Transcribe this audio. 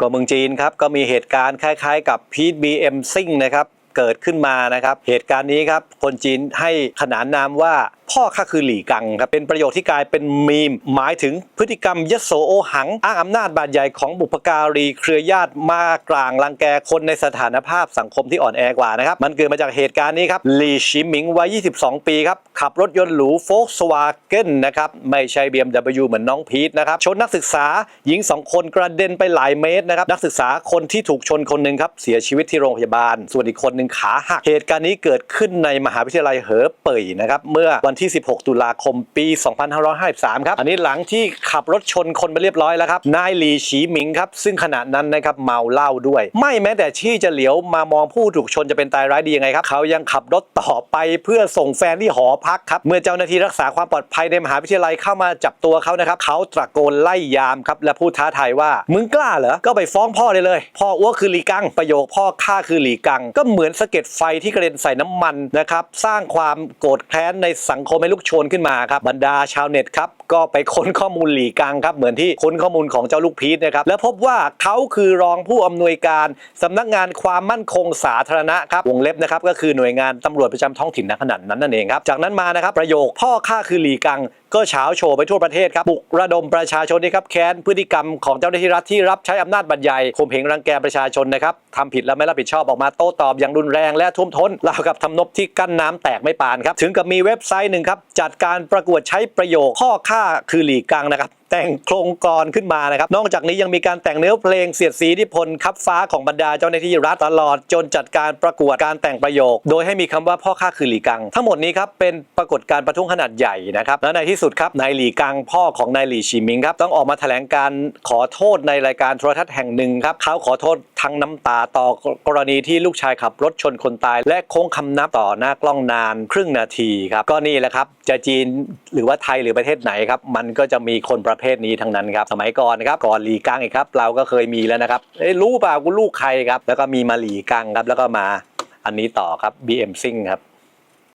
ก็เมืองจีนครับก็มีเหตุการณ์คล้ายๆ กับพีทบีเอ็มซิงนะครับเกิดขึ้นมานะครับ เหตุการณ์นี้ครับคนจีนให้ขนานนามว่า พ่อข้าคือหลี่กังครับเป็นประโยคที่กลายเป็นมีม หมายถึงพฤติกรรมยโสโอหัง อ้างอำนาจบาดใหญ่ของบุพการี เครือญาติมากลางรังแกคนในสถานภาพสังคมที่อ่อนแอกว่านะครับ มันเกิดมาจากเหตุการณ์นี้ครับหลี่ชิมิงวัย 22 ปีครับ ขับรถยนต์หรูโฟกสวาเกนนะครับ ไม่ใช่ BMW เหมือนน้องพีทนะครับ ชนนักศึกษาหญิง 2 คนกระเด็นไปหลายเมตรนะครับนักศึกษาคนที่ถูกชนคนหนึ่งครับเสียชีวิตที่โรงพยาบาล ส่วนอีกคนหนึ่งขาหักเหตุการณ์นี้เกิดขึ้นในมหาวิทยาลัยเหอเป่ยนะครับเมื่อวันที่ 16 ตุลาคมปี 2553 ครับ อันนี้หลังที่ขับรถชนคนไปเรียบร้อยแล้วครับ นายหลีฉีหมิงครับ ซึ่งขณะนั้นนะครับเมาเหล้าด้วย ไม่แม้แต่ที่จะเหลียวมามองผู้ถูกชนจะเป็นตายร้ายดียังไงครับ เขายังขับรถต่อไปเพื่อส่งแฟนที่หอพักครับ เมื่อเจ้าหน้าที่รักษาความปลอดภัยในมหาวิทยาลัยเข้ามาจับตัวเขานะครับ เขาตะโกนไล่ยามครับและพูดท้าทายว่า มึงกล้าเหรอ ก็ไปฟ้องพ่อได้เลย พ่ออ้วกคือหลีกัง ประโยคพ่อข้าคือหลีกัง ก็เหมือนสะเก็ดไฟที่กระเด็นใส่น้ำมันนะครับ สร้างความโกรธแค้นในสังคมให้ลุกโชนขึ้นมาครับบรรดาชาวเน็ตครับก็ไปค้นข้อมูลหลีกังครับเหมือนที่ค้นข้อมูลของเจ้าลูกพีชนะครับแล้วพบว่าเขาคือรองผู้อำนวยการสำนักงานความมั่นคงสาธารณะครับวงเล็บนะครับก็คือหน่วยงานตำรวจประจำท้องถิ่นณขนาดนั้นนั่นเองครับจากนั้นมานะครับประโยคพ่อข้าคือหลีกังก็เฉาโชว์ไปทั่วประเทศครับปลุกระดมประชาชนนี่ครับแค้นพฤติกรรมของเจ้าหน้าที่รัฐที่รับใช้อำนาจบัตรใหญ่ข่มเหงรังแกประชาชนนะครับทำผิดแล้วไม่รับผิดชอบออกมาโต้ตอบอย่างรุนแรงและท่วมท้นราวกับทำนบที่กั้นน้ำแตกไม่ปานครับถึงกับมีเว็บไซต์หนึ่งครับจัดการประกวดใช้ประโยคข้อค่าคือหลีกลางนะครับ แต่งโครงกรขึ้นมานะครับ นอกจากนี้ยังมีการแต่งเนื้อเพลงเสียดสีที่พลคับฟ้าของบรรดาเจ้าหน้าที่รัฐตลอดจนจัดการประกวดการแต่งประโยค โดยให้มีคำว่าพ่อข้าคือหลีกัง ทั้งหมดนี้ครับเป็นปรากฏการประท้วงขนาดใหญ่นะครับและในที่สุดครับนายหลีกังพ่อของนายหลีชิมิงครับต้องออกมาแถลงการขอโทษในรายการโทรทัศน์แห่งหนึ่งครับเขาขอโทษทั้งน้ำตาต่อกรณีที่ลูกชายขับรถชนคนตาย และโค้งคำนับต่อหน้ากล้องนานครึ่งนาทีครับก็นี่แหละครับจะจีนหรือว่าไทยหรือประเทศไหนครับมันก็จะมีคนประเภทนี้ทั้งนั้นครับสมัยก่อนนะครับก่อนหลีกังอีกครับ เราก็เคยมีแล้วนะครับเอ้รู้เปล่ากูลูกใครครับแล้วก็มีมาหลีกังครับแล้วก็มาอันนี้ต่อครับ BM ซิงครับ